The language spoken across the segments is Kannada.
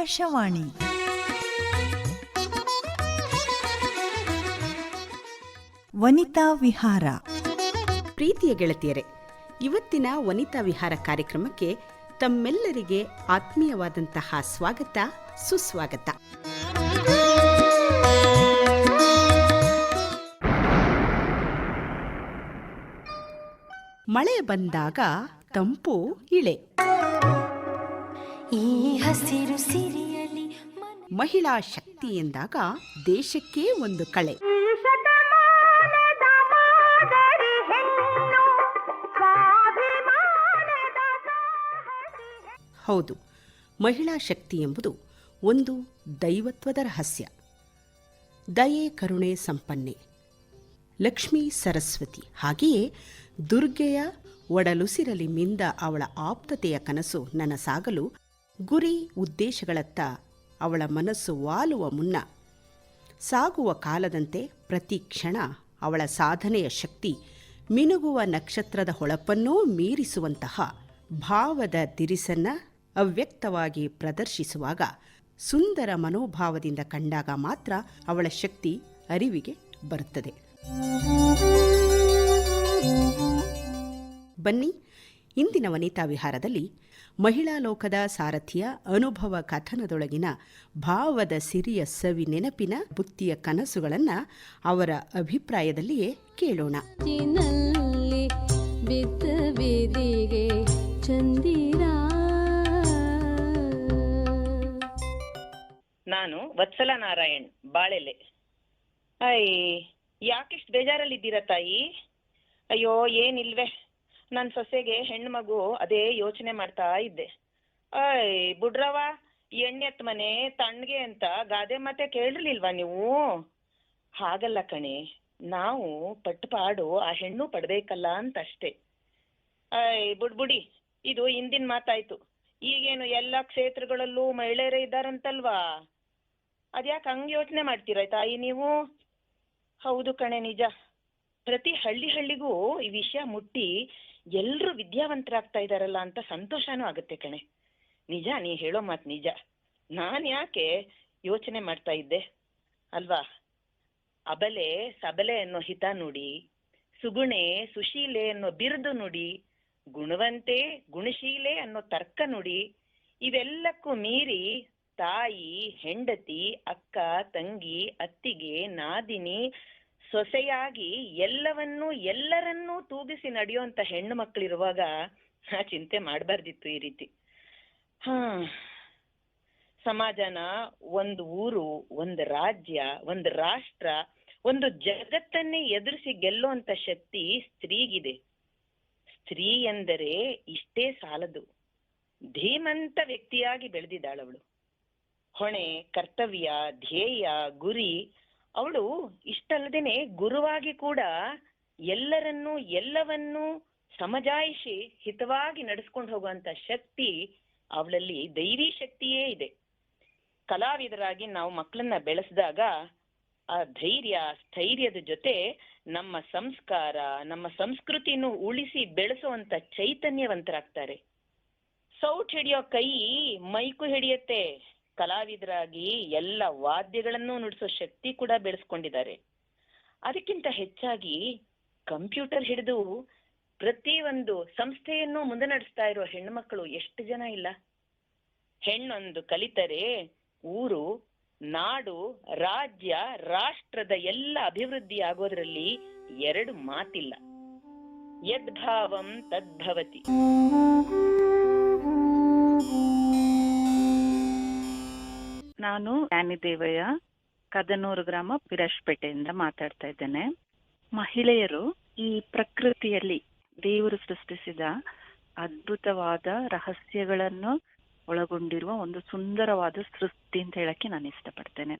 ಆಕಾಶವಾಣಿ. ವನಿತಾ ವಿಹಾರ. ಪ್ರೀತಿಯ ಗೆಳತಿಯರೇ, ಇವತ್ತಿನ ವನಿತಾ ವಿಹಾರ ಕಾರ್ಯಕ್ರಮಕ್ಕೆ ತಮ್ಮೆಲ್ಲರಿಗೆ ಆತ್ಮೀಯವಾದಂತಹ ಸ್ವಾಗತ, ಸುಸ್ವಾಗತ. ಮಳೆ ಬಂದಾಗ ತಂಪು ಇಳೆ. ಈ ಹಸಿರು ಸಿರಿಯಲ್ಲಿ ಮಹಿಳಾ ಶಕ್ತಿ ಎಂದಾಗ ದೇಶಕ್ಕೆ ಒಂದು ಕಳೆ. ಹೌದು ಮಹಿಳಾ ಶಕ್ತಿ ಎಂಬುದು ಒಂದು ದೈವತ್ವದ ರಹಸ್ಯ. ದಯೆ ಕರುಣೆ ಸಂಪನ್ನೆ. ಲಕ್ಷ್ಮೀ ಸರಸ್ವತಿ ಹಾಗೆಯೇ ದುರ್ಗೆಯ ಒಡಲುಸಿರಲಿ ಮಿಂದ ಅವಳ ಆಪ್ತತೆಯ ಕನಸು ನನಸಾಗಲು ಗುರಿ ಉದ್ದೇಶಗಳತ್ತ ಅವಳ ಮನಸ್ಸು ವಾಲುವ ಮುನ್ನ ಸಾಗುವ ಕಾಲದಂತೆ ಪ್ರತಿ ಕ್ಷಣ ಅವಳ ಸಾಧನೆಯ ಶಕ್ತಿ ಮಿನುಗುವ ನಕ್ಷತ್ರದ ಹೊಳಪನ್ನೂ ಮೀರಿಸುವಂತಹ ಭಾವದ ದಿರಿಸನ್ನ ಅವ್ಯಕ್ತವಾಗಿ ಪ್ರದರ್ಶಿಸುವಾಗ ಸುಂದರ ಮನೋಭಾವದಿಂದ ಕಂಡಾಗ ಮಾತ್ರ ಅವಳ ಶಕ್ತಿ ಅರಿವಿಗೆ ಬರುತ್ತದೆ. ಬನ್ನಿ ಇಂದಿನ ವನಿತಾ ವಿಹಾರದಲ್ಲಿ ಮಹಿಳಾ ಲೋಕದ ಸಾರಥಿಯ ಅನುಭವ ಕಥನದೊಳಗಿನ ಭಾವದ ಸಿರಿಯ ಸವಿ ನೆನಪಿನ ಬುತ್ತಿಯ ಕನಸುಗಳನ್ನು ಅವರ ಅಭಿಪ್ರಾಯದಲ್ಲಿಯೇ ಕೇಳೋಣ. ನಾನು ವತ್ಸಲ ನಾರಾಯಣ್ ಬಾಳೆಲೆ. ಅಯ್ಯ ಯಾಕಿಷ್ಟು ಬೇಜಾರಲ್ಲಿದ್ದೀರಾ ತಾಯಿ? ಅಯ್ಯೋ ಏನಿಲ್ವೇ. ನನ್ನ ಸೊಸೆಗೆ ಹೆಣ್ಣು ಮಗು ಅದೇ ಯೋಚನೆ ಮಾಡ್ತಾ ಇದ್ದೆ. ಅಯ್ ಬುಡ್ರವ ಎಣ್ಣೆತ್ ಮನೆ ತಣ್ಣಗೆ ಅಂತ ಗಾದೆ ಮಾತೆ ಕೇಳಿರ್ಲಿಲ್ವಾ ನೀವು? ಹಾಗಲ್ಲ ಕಣೆ, ನಾವು ಪಟ್ಟುಪಾಡು ಆ ಹೆಣ್ಣು ಪಡ್ಬೇಕಲ್ಲ ಅಂತ ಅಷ್ಟೇ ಬುಡ್ ಬುಡ್ಬುಡಿ ಇದು ಹಿಂದಿನ ಮಾತಾಯ್ತು. ಈಗೇನು ಎಲ್ಲ ಕ್ಷೇತ್ರಗಳಲ್ಲೂ ಮಹಿಳೆಯರೇ ಇದ್ದಾರಂತಲ್ವಾ? ಅದ್ಯಾಕೆ ಹಂಗ್ ಯೋಚನೆ ಮಾಡ್ತೀರಾ ತಾಯಿ ನೀವು? ಹೌದು ಕಣೆ, ನಿಜ. ಪ್ರತಿ ಹಳ್ಳಿ ಹಳ್ಳಿಗೂ ಈ ವಿಷಯ ಮುಟ್ಟಿ ಎಲ್ರೂ ವಿದ್ಯಾವಂತರಾಗ್ತಾ ಇದಾರಲ್ಲ ಅಂತ ಸಂತೋಷನೂ ಆಗುತ್ತೆ ಕಣೆ. ನಿಜ, ನೀ ಹೇಳೋ ಮಾತು ನಿಜ. ನಾನ್ ಯಾಕೆ ಯೋಚನೆ ಮಾಡ್ತಾ ಇದ್ದೆ? ಅಲ್ವಾ? ಅಬಲೆ, ಸಬಲೆ ಅನ್ನೋ ಹಿತ ನುಡಿ, ಸುಗುಣೆ, ಸುಶೀಲೆ ಅನ್ನೋ ಬಿರುದು ನುಡಿ, ಗುಣವಂತೆ, ಗುಣಶೀಲೆ ಅನ್ನೋ ತರ್ಕ ನುಡಿ, ಇವೆಲ್ಲಕ್ಕೂ ಮೀರಿ ತಾಯಿ, ಹೆಂಡತಿ, ಅಕ್ಕ, ತಂಗಿ, ಅತ್ತಿಗೆ, ನಾದಿನಿ ಸೊಸೆಯಾಗಿ ಎಲ್ಲವನ್ನೂ ಎಲ್ಲರನ್ನೂ ತೂಗಿಸಿ ನಡೆಯುವಂತ ಹೆಣ್ಣು ಮಕ್ಕಳಿರುವಾಗ ಆ ಚಿಂತೆ ಮಾಡಬಾರ್ದಿತ್ತು ಈ ರೀತಿ. ಹಾ, ಸಮಾಜನ ಒಂದು ಊರು, ಒಂದು ರಾಜ್ಯ, ಒಂದು ರಾಷ್ಟ್ರ, ಒಂದು ಜಗತ್ತನ್ನೇ ಎದುರಿಸಿ ಗೆಲ್ಲುವಂತ ಶಕ್ತಿ ಸ್ತ್ರೀಗಿದೆ. ಸ್ತ್ರೀ ಎಂದರೆ ಇಷ್ಟೇ ಸಾಲದು. ಧೀಮಂತ ವ್ಯಕ್ತಿಯಾಗಿ ಬೆಳೆದಿದ್ದಾಳವಳು. ಹೊಣೆ, ಕರ್ತವ್ಯ, ಧ್ಯೇಯ, ಗುರಿ ಅವಳು ಇಷ್ಟಲ್ಲದೇನೆ ಗುರುವಾಗಿ ಕೂಡ ಎಲ್ಲರನ್ನೂ, ಎಲ್ಲವನ್ನೂ ಸಮಜಾಯಿಸಿ ಹಿತವಾಗಿ ನಡೆಸ್ಕೊಂಡು ಹೋಗುವಂತ ಶಕ್ತಿ ಅವಳಲ್ಲಿ, ದೈವಿ ಶಕ್ತಿಯೇ ಇದೆ. ಕಲಾವಿದರಾಗಿ ನಾವು ಮಕ್ಕಳನ್ನ ಬೆಳೆಸಿದಾಗ ಆ ಧೈರ್ಯ, ಸ್ಥೈರ್ಯದ ಜೊತೆ ನಮ್ಮ ಸಂಸ್ಕಾರ, ನಮ್ಮ ಸಂಸ್ಕೃತಿನೂ ಉಳಿಸಿ ಬೆಳೆಸುವಂತ ಚೈತನ್ಯವಂತರಾಗ್ತಾರೆ. ಸೌಟ್ ಹಿಡಿಯೋ ಕೈ ಮೈಕು ಹಿಡಿಯತ್ತೆ. ಕಲಾವಿದರಾಗಿ ಎಲ್ಲ ವಾದ್ಯಗಳನ್ನು ನುಡಿಸೋ ಶಕ್ತಿ ಕೂಡ ಬೆಳೆಸ್ಕೊಂಡಿದ್ದಾರೆ. ಅದಕ್ಕಿಂತ ಹೆಚ್ಚಾಗಿ ಕಂಪ್ಯೂಟರ್ ಹಿಡಿದು ಪ್ರತಿ ಒಂದು ಸಂಸ್ಥೆಯನ್ನು ಮುಂದೆ ನಡೆಸ್ತಾ ಇರೋ ಹೆಣ್ಮಕ್ಳು ಎಷ್ಟು ಜನ ಇಲ್ಲ. ಹೆಣ್ಣೊಂದು ಕಲಿತರೆ ಊರು, ನಾಡು, ರಾಜ್ಯ, ರಾಷ್ಟ್ರದ ಎಲ್ಲ ಅಭಿವೃದ್ಧಿ ಆಗೋದ್ರಲ್ಲಿ ಎರಡು ಮಾತಿಲ್ಲ. ಯದ್ಭಾವಂ ತದ್ಭವತಿ. ನಾನು ಜ್ಞಾನಿದೇವಯ್ಯ ಕದನೂರು ಗ್ರಾಮ ಪಿರಶ್ಪೇಟೆಯಿಂದ ಮಾತಾಡ್ತಾ ಇದ್ದೇನೆ. ಮಹಿಳೆಯರು ಈ ಪ್ರಕೃತಿಯಲ್ಲಿ ದೇವರು ಸೃಷ್ಟಿಸಿದ ಅದ್ಭುತವಾದ ರಹಸ್ಯಗಳನ್ನು ಒಳಗೊಂಡಿರುವ ಒಂದು ಸುಂದರವಾದ ಸೃಷ್ಟಿ ಅಂತ ಹೇಳಕ್ಕೆ ನಾನು ಇಷ್ಟಪಡ್ತೇನೆ.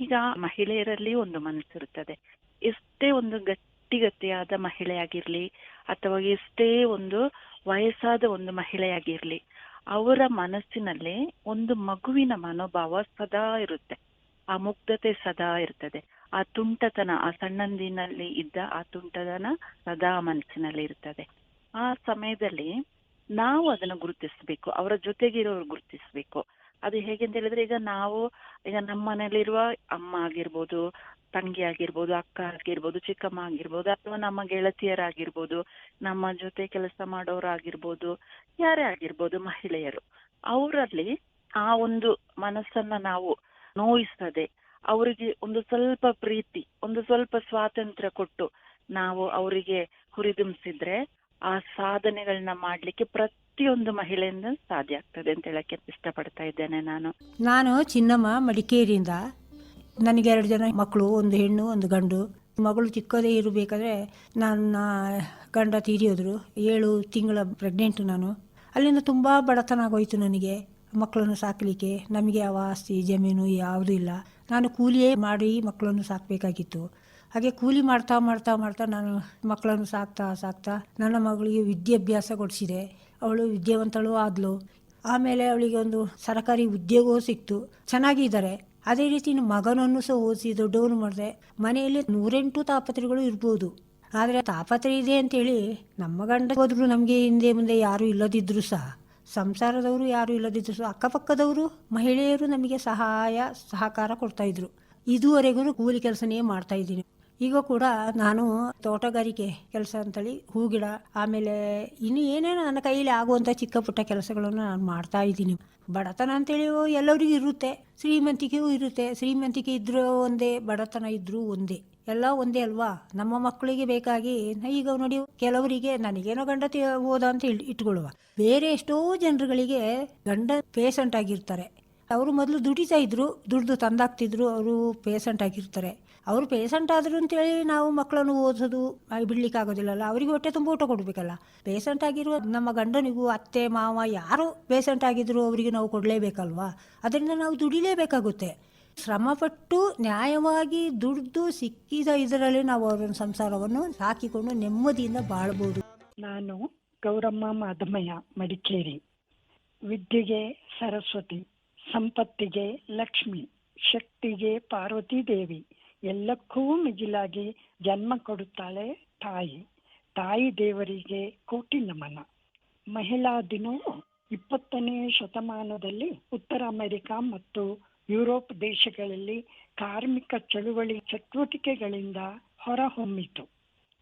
ಈಗ ಮಹಿಳೆಯರಲ್ಲಿ ಒಂದು ಮನಸ್ಸಿರುತ್ತದೆ ಎಷ್ಟೇ ಒಂದು ಗಟ್ಟಿಗಟ್ಟಿಯಾದ ಮಹಿಳೆಯಾಗಿರ್ಲಿ ಅಥವಾ ಎಷ್ಟೇ ಒಂದು ವಯಸ್ಸಾದ ಒಂದು ಮಹಿಳೆಯಾಗಿರ್ಲಿ ಅವರ ಮನಸ್ಸಿನಲ್ಲಿ ಒಂದು ಮಗುವಿನ ಮನೋಭಾವ ಸದಾ ಇರುತ್ತೆ. ಆ ಮುಗ್ಧತೆ ಸದಾ ಇರ್ತದೆ. ಆ ತುಂಟತನ, ಆ ಸಣ್ಣಂದಿನಲ್ಲಿ ಇದ್ದ ಆ ತುಂಟತನ ಸದಾ ಮನಸ್ಸಿನಲ್ಲಿ ಇರ್ತದೆ. ಆ ಸಮಯದಲ್ಲಿ ನಾವು ಅದನ್ನು ಗುರುತಿಸಬೇಕು. ಅವರ ಜೊತೆಗಿರೋರು ಗುರುತಿಸಬೇಕು. ಅದು ಹೇಗೆ ಅಂತ ಹೇಳಿದ್ರೆ ಈಗ ನಾವು, ಈಗ ನಮ್ಮ ಮನೆಯಲ್ಲಿರುವ ಅಮ್ಮ ಆಗಿರ್ಬೋದು, ತಂಗಿ ಆಗಿರ್ಬೋದು, ಅಕ್ಕ ಆಗಿರ್ಬೋದು, ಚಿಕ್ಕಮ್ಮ ಆಗಿರ್ಬೋದು, ಅಥವಾ ನಮ್ಮ ಗೆಳತಿಯರಾಗಿರ್ಬೋದು, ನಮ್ಮ ಜೊತೆ ಕೆಲಸ ಮಾಡೋರಾಗಿರ್ಬೋದು, ಯಾರೇ ಆಗಿರ್ಬೋದು, ಮಹಿಳೆಯರು, ಅವರಲ್ಲಿ ಆ ಒಂದು ಮನಸ್ಸನ್ನ ನಾವು ನೋಯಿಸದೆ, ಅವರಿಗೆ ಒಂದು ಸ್ವಲ್ಪ ಪ್ರೀತಿ, ಒಂದು ಸ್ವಲ್ಪ ಸ್ವಾತಂತ್ರ್ಯ ಕೊಟ್ಟು ನಾವು ಅವರಿಗೆ ಹುರಿದುಂಬಿಸಿದ್ರೆ ಆ ಸಾಧನೆಗಳನ್ನ ಮಾಡ್ಲಿಕ್ಕೆ ಪ್ರತಿಯೊಂದು ಮಹಿಳೆಯಿಂದ ಸಾಧ್ಯ ಆಗ್ತದೆ ಅಂತ ಹೇಳಕ್ಕೆ ಇಷ್ಟಪಡ್ತಾ ಇದ್ದೇನೆ ನಾನು. ನಾನು ಚಿನ್ನಮ್ಮ ಮಡಿಕೇರಿಯಿಂದ. ನನಗೆ ಎರಡು ಜನ ಮಕ್ಕಳು, ಒಂದು ಹೆಣ್ಣು, ಒಂದು ಗಂಡು. ಮಗಳು ಚಿಕ್ಕದೇ ಇರಬೇಕಾದ್ರೆ ನನ್ನ ಗಂಡ ತೀರಿಯೋದ್ರು. ಏಳು ತಿಂಗಳ ಪ್ರೆಗ್ನೆಂಟು ನಾನು. ಅಲ್ಲಿಂದ ತುಂಬ ಬಡತನ ಆಗೋಯ್ತು ನನಗೆ. ಮಕ್ಕಳನ್ನು ಸಾಕಲಿಕ್ಕೆ ನಮಗೆ ಯಾವ ಆಸ್ತಿ, ಜಮೀನು ಯಾವುದೂ ಇಲ್ಲ. ನಾನು ಕೂಲಿಯೇ ಮಾಡಿ ಮಕ್ಕಳನ್ನು ಸಾಕಬೇಕಾಗಿತ್ತು. ಹಾಗೆ ಕೂಲಿ ಮಾಡ್ತಾ ಮಾಡ್ತಾ ಮಾಡ್ತಾ ನಾನು ಮಕ್ಕಳನ್ನು ಸಾಕ್ತಾ ಸಾಕ್ತಾ ನನ್ನ ಮಗಳಿಗೆ ವಿದ್ಯಾಭ್ಯಾಸ ಕೊಡಿಸಿದೆ. ಅವಳು ವಿದ್ಯಾವಂತಳು ಆದಳು ಆಮೇಲೆ ಅವಳಿಗೆ ಒಂದು ಸರ್ಕಾರಿ ಉದ್ಯೋಗವೂ ಸಿಕ್ತು. ಚೆನ್ನಾಗಿದ್ದಾರೆ. ಅದೇ ರೀತಿ ನನ್ನ ಮಗನನ್ನು ಸಹ ಓದಿಸಿ ದೊಡ್ಡವನು ಮಾಡಿದೆ ಮನೆಯಲ್ಲಿ ನೂರೆಂಟು ತಾಪತ್ರೆಗಳು ಇರ್ಬೋದು. ಆದರೆ ತಾಪತ್ರೆ ಇದೆ ಅಂತೇಳಿ ನಮ್ಮ ಗಂಡ ಹೋದ್ರು ನಮಗೆ ಹಿಂದೆ ಮುಂದೆ ಯಾರೂ ಇಲ್ಲದಿದ್ದರೂ ಸಹ. ಸಂಸಾರದವರು ಯಾರೂ ಇಲ್ಲದಿದ್ದರೂ ಸಹ. ಅಕ್ಕಪಕ್ಕದವರು ಮಹಿಳೆಯರು ನಮಗೆ ಸಹಾಯ, ಸಹಕಾರ ಕೊಡ್ತಾಯಿದ್ರು ಇದುವರೆಗೂ ಕೂಲಿ ಕೆಲಸನೇ ಮಾಡ್ತಾ ಇದ್ದೀನಿ. ಈಗ ಕೂಡ ನಾನು ತೋಟಗಾರಿಕೆ ಕೆಲಸ ಅಂತೇಳಿ, ಹೂ ಗಿಡ, ಆಮೇಲೆ ಇನ್ನು ಏನೇನು ನನ್ನ ಕೈಯಲ್ಲಿ ಆಗುವಂಥ ಚಿಕ್ಕ ಪುಟ್ಟ ಕೆಲಸಗಳನ್ನು ನಾನು ಮಾಡ್ತಾ ಇದ್ದೀನಿ. ಬಡತನ ಅಂತೇಳಿ ಎಲ್ಲರಿಗೂ ಇರುತ್ತೆ. ಶ್ರೀಮಂತಿಕೆಯೂ ಇರುತ್ತೆ. ಶ್ರೀಮಂತಿಕೆ ಇದ್ದರೂ ಒಂದೇ, ಬಡತನ ಇದ್ದರೂ ಒಂದೇ. ಎಲ್ಲ ಒಂದೇ ಅಲ್ವಾ? ನಮ್ಮ ಮಕ್ಕಳಿಗೆ ಬೇಕಾಗಿ ಈಗ ನೋಡಿ, ಕೆಲವರಿಗೆ ನನಗೇನೋ ಗಂಡ ಹೋದ ಅಂತ ಇಟ್- ಇಟ್ಕೊಳ್ಳುವ. ಬೇರೆ ಎಷ್ಟೋ ಜನರುಗಳಿಗೆ ಗಂಡ ಪೇಷಂಟ್ ಆಗಿರ್ತಾರೆ. ಅವರು ಮೊದಲು ದುಡಿತಾ ಇದ್ರು, ದುಡ್ದು ತಂದಾಕ್ತಿದ್ರು, ಅವರು ಪೇಷಂಟ್ ಆಗಿರ್ತಾರೆ. ಅವರು ಪೇಷಂಟ್ ಆದರು ಅಂತೇಳಿ ನಾವು ಮಕ್ಕಳನ್ನು ಓದಿಸೋದು ಬಿಡ್ಲಿಕ್ಕೆ ಆಗೋದಿಲ್ಲಲ್ಲ ಅವರಿಗೆ ಹೊಟ್ಟೆ ತುಂಬ ಊಟ ಕೊಡಬೇಕಲ್ಲ. ಪೇಷಂಟ್ ಆಗಿರುವ ನಮ್ಮ ಗಂಡನಿಗೂ ಅತ್ತೆ, ಮಾವ ಯಾರು ಪೇಷಂಟ್ ಆಗಿದ್ರು ಅವರಿಗೆ ನಾವು ಕೊಡಲೇಬೇಕಲ್ವಾ? ಅದರಿಂದ ನಾವು ದುಡಿಲೇಬೇಕಾಗುತ್ತೆ. ಶ್ರಮಪಟ್ಟು ನ್ಯಾಯವಾಗಿ ದುಡ್ದು ಸಿಕ್ಕಿದ ಇದರಲ್ಲಿ ನಾವು ಅವರ ಸಂಸಾರವನ್ನು ಸಾಕಿಕೊಂಡು ನೆಮ್ಮದಿಯಿಂದ ಬಾಳ್ಬೋದು. ನಾನು ಗೌರಮ್ಮ ಮಾಧಮಯ್ಯ ಮಡಿಕೇರಿ. ವಿದ್ಯೆಗೆ ಸರಸ್ವತಿ, ಸಂಪತ್ತಿಗೆ ಲಕ್ಷ್ಮಿ, ಶಕ್ತಿಗೆ ಪಾರ್ವತಿ ದೇವಿ. ಎಲ್ಲಕ್ಕೂ ಮಿಗಿಲಾಗಿ ಜನ್ಮ ಕೊಡುತ್ತಾಳೆ ತಾಯಿ. ತಾಯಿ ದೇವರಿಗೆ ಕೋಟಿ ನಮನ. ಮಹಿಳಾ ದಿನವು ಇಪ್ಪತ್ತನೇ ಶತಮಾನದಲ್ಲಿ ಉತ್ತರ ಅಮೆರಿಕ ಮತ್ತು ಯುರೋಪ್ ದೇಶಗಳಲ್ಲಿ ಕಾರ್ಮಿಕ ಚಳುವಳಿ ಚಟುವಟಿಕೆಗಳಿಂದ ಹೊರಹೊಮ್ಮಿತು.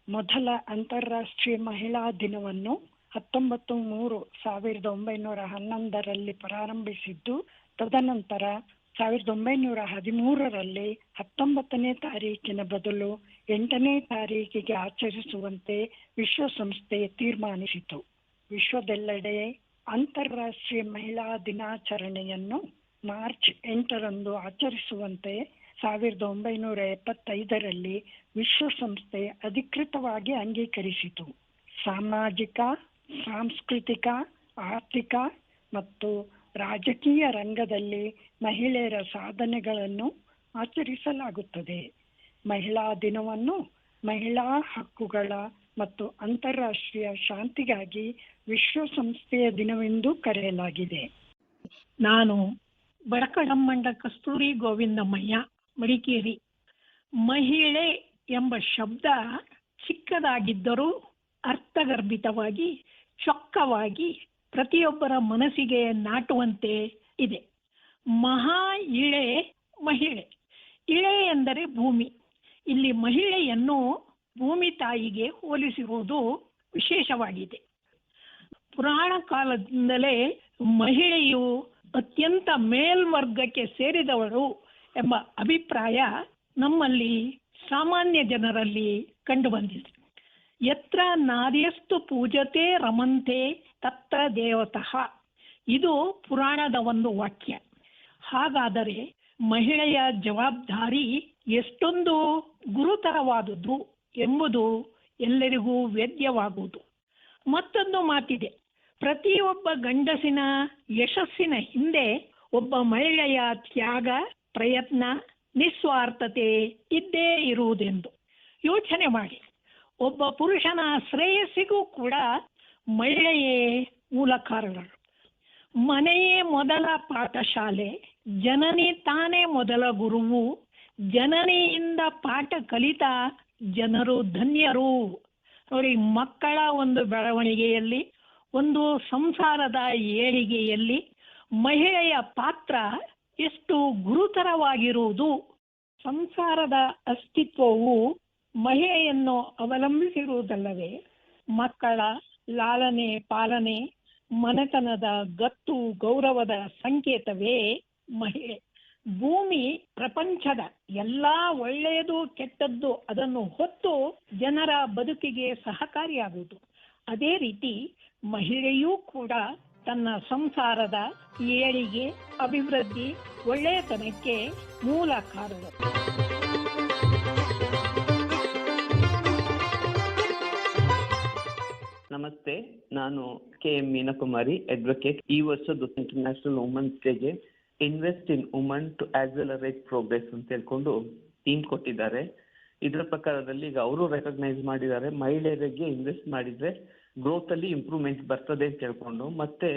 ಮೊದಲ ಅಂತಾರಾಷ್ಟ್ರೀಯ ಮಹಿಳಾ ದಿನವನ್ನು ಹತ್ತೊಂಬತ್ತು ಮೂರು ಸಾವಿರದ ಒಂಬೈನೂರ ಹನ್ನೊಂದರಲ್ಲಿ ಪ್ರಾರಂಭಿಸಿದ್ದು, ತದನಂತರ ಸಾವಿರದ ಒಂಬೈನೂರ ಹದಿಮೂರರಲ್ಲಿ ಹತ್ತೊಂಬತ್ತನೇ ತಾರೀಕಿನ ಬದಲು ಎಂಟನೇ ತಾರೀಕಿಗೆ ಆಚರಿಸುವಂತೆ ವಿಶ್ವಸಂಸ್ಥೆ ತೀರ್ಮಾನಿಸಿತು. ವಿಶ್ವದೆಲ್ಲೆಡೆ ಅಂತಾರಾಷ್ಟ್ರೀಯ ಮಹಿಳಾ ದಿನಾಚರಣೆಯನ್ನು ಮಾರ್ಚ್ ಎಂಟರಂದು ಆಚರಿಸುವಂತೆ ಸಾವಿರದ ಒಂಬೈನೂರ ಎಪ್ಪತ್ತೈದರಲ್ಲಿ ವಿಶ್ವಸಂಸ್ಥೆ ಅಧಿಕೃತವಾಗಿ ಅಂಗೀಕರಿಸಿತು. ಸಾಮಾಜಿಕ, ಸಾಂಸ್ಕೃತಿಕ, ಆರ್ಥಿಕ ಮತ್ತು ರಾಜಕೀಯ ರಂಗದಲ್ಲಿ ಮಹಿಳೆಯರ ಸಾಧನೆಗಳನ್ನು ಆಚರಿಸಲಾಗುತ್ತದೆ. ಮಹಿಳಾ ದಿನವನ್ನು ಮಹಿಳಾ ಹಕ್ಕುಗಳ ಮತ್ತು ಅಂತಾರಾಷ್ಟ್ರೀಯ ಶಾಂತಿಗಾಗಿ ವಿಶ್ವಸಂಸ್ಥೆಯ ದಿನವೆಂದು ಕರೆಯಲಾಗಿದೆ. ನಾನು ಬಡಕಡಮ್ಮಂಡ ಕಸ್ತೂರಿ ಗೋವಿಂದಮ್ಮಯ್ಯ ಮಡಿಕೇರಿ. ಮಹಿಳೆ ಎಂಬ ಶಬ್ದ ಚಿಕ್ಕದಾಗಿದ್ದರೂ ಅರ್ಥಗರ್ಭಿತವಾಗಿ ಚೊಕ್ಕವಾಗಿ ಪ್ರತಿಯೊಬ್ಬರ ಮನಸ್ಸಿಗೆ ನಾಟುವಂತೆ ಇದೆ. ಮಹಾ ಇಳೆ ಮಹಿಳೆ. ಇಳೆ ಎಂದರೆ ಭೂಮಿ. ಇಲ್ಲಿ ಮಹಿಳೆಯನ್ನು ಭೂಮಿ ತಾಯಿಗೆ ಹೋಲಿಸಿರುವುದು ವಿಶೇಷವಾಗಿದೆ. ಪುರಾಣ ಕಾಲದಿಂದಲೇ ಮಹಿಳೆಯು ಅತ್ಯಂತ ಮೇಲ್ವರ್ಗಕ್ಕೆ ಸೇರಿದವರು ಎಂಬ ಅಭಿಪ್ರಾಯ ನಮ್ಮಲ್ಲಿ ಸಾಮಾನ್ಯ ಜನರಲ್ಲಿ ಕಂಡುಬಂದಿದೆ. ಯತ್ರ ನಾರಿಯಸ್ತು ಪೂಜತೆ ರಮಂತೆ ತತ್ರ ದೇವತಃ ಇದು ಪುರಾಣದ ಒಂದು ವಾಕ್ಯ. ಹಾಗಾದರೆ ಮಹಿಳೆಯ ಜವಾಬ್ದಾರಿ ಎಷ್ಟೊಂದು ಗುರುತರವಾದುದು ಎಂಬುದು ಎಲ್ಲರಿಗೂ ವೇದ್ಯವಾಗುವುದು. ಮತ್ತೊಂದು ಮಾತಿದೆ. ಪ್ರತಿಯೊಬ್ಬ ಗಂಡಸಿನ ಯಶಸ್ಸಿನ ಹಿಂದೆ ಒಬ್ಬ ಮಹಿಳೆಯ ತ್ಯಾಗ, ಪ್ರಯತ್ನ, ನಿಸ್ವಾರ್ಥತೆ ಇದ್ದೇ ಇರುವುದೆಂದು ಯೋಚನೆ ಮಾಡಿ. ಒಬ್ಬ ಪುರುಷನ ಶ್ರೇಯಸ್ಸಿಗೂ ಕೂಡ ಮಹಿಳೆಯೇ ಮೂಲ ಕಾರಣರು ಮನೆಯೇ ಮೊದಲ ಪಾಠಶಾಲೆ, ಜನನಿ ತಾನೇ ಮೊದಲ ಗುರುವು, ಜನನಿಯಿಂದ ಪಾಠ ಕಲಿತ ಜನರು ಧನ್ಯರು. ನೋಡಿ, ಮಕ್ಕಳ ಒಂದು ಬೆಳವಣಿಗೆಯಲ್ಲಿ, ಒಂದು ಸಂಸಾರದ ಏಳಿಗೆಯಲ್ಲಿ ಮಹಿಳೆಯ ಪಾತ್ರ ಎಷ್ಟು ಗುರುತರವಾಗಿರುವುದು. ಸಂಸಾರದ ಅಸ್ತಿತ್ವವು ಮಹಿಳೆಯನ್ನು ಅವಲಂಬಿಸಿರುವುದಲ್ಲವೇ, ಮಕ್ಕಳ ಲಾಲನೆ ಪಾಲನೆ ಮನೆತನದ ಗತ್ತು ಗೌರವದ ಸಂಕೇತವೇ ಮಹಿಳೆ. ಭೂಮಿ ಪ್ರಪಂಚದ ಎಲ್ಲಾ ಒಳ್ಳೆಯದು ಕೆಟ್ಟದ್ದು ಅದನ್ನು ಹೊತ್ತು ಜನರ ಬದುಕಿಗೆ ಸಹಕಾರಿಯಾಗುವುದು. ಅದೇ ರೀತಿ ಮಹಿಳೆಯೂ ಕೂಡ ತನ್ನ ಸಂಸಾರದ ಏಳಿಗೆ ಅಭಿವೃದ್ಧಿ ಒಳ್ಳೆಯತನಕ್ಕೆ ಮೂಲ ಕಾರಣ. ನಮಸ್ತೆ, ನಾನು ಕೆ ಎಂ ಮೀನಕುಮಾರಿ ಅಡ್ವೊಕೇಟ್ ಈ ವರ್ಷದ ಇಂಟರ್ನ್ಯಾಷನಲ್ ವುಮೆನ್ಸ್ ಡೇಗೆ invest in woman to accelerate progress ಅಂತ ಹೇಳ್ಕೊಂಡು ಟೀಮ್ ಕೊಟ್ಟಿದ್ದಾರೆ. ಇದರ ಪ್ರಕಾರದಲ್ಲಿ ಈಗ ಅವರು ರೆಕಗ್ನೈಸ್ ಮಾಡಿದ್ದಾರೆ. ಮಹಿಳೆಯರಿಗೆ ಇನ್ವೆಸ್ಟ್ ಮಾಡಿದ್ರೆ ಗ್ರೋತ್ ಅಲ್ಲಿ ಇಂಪ್ರೂವ್ಮೆಂಟ್ ಬರ್ತದೆ ಅಂತ ಹೇಳ್ಕೊಂಡು, ಮತ್ತೆ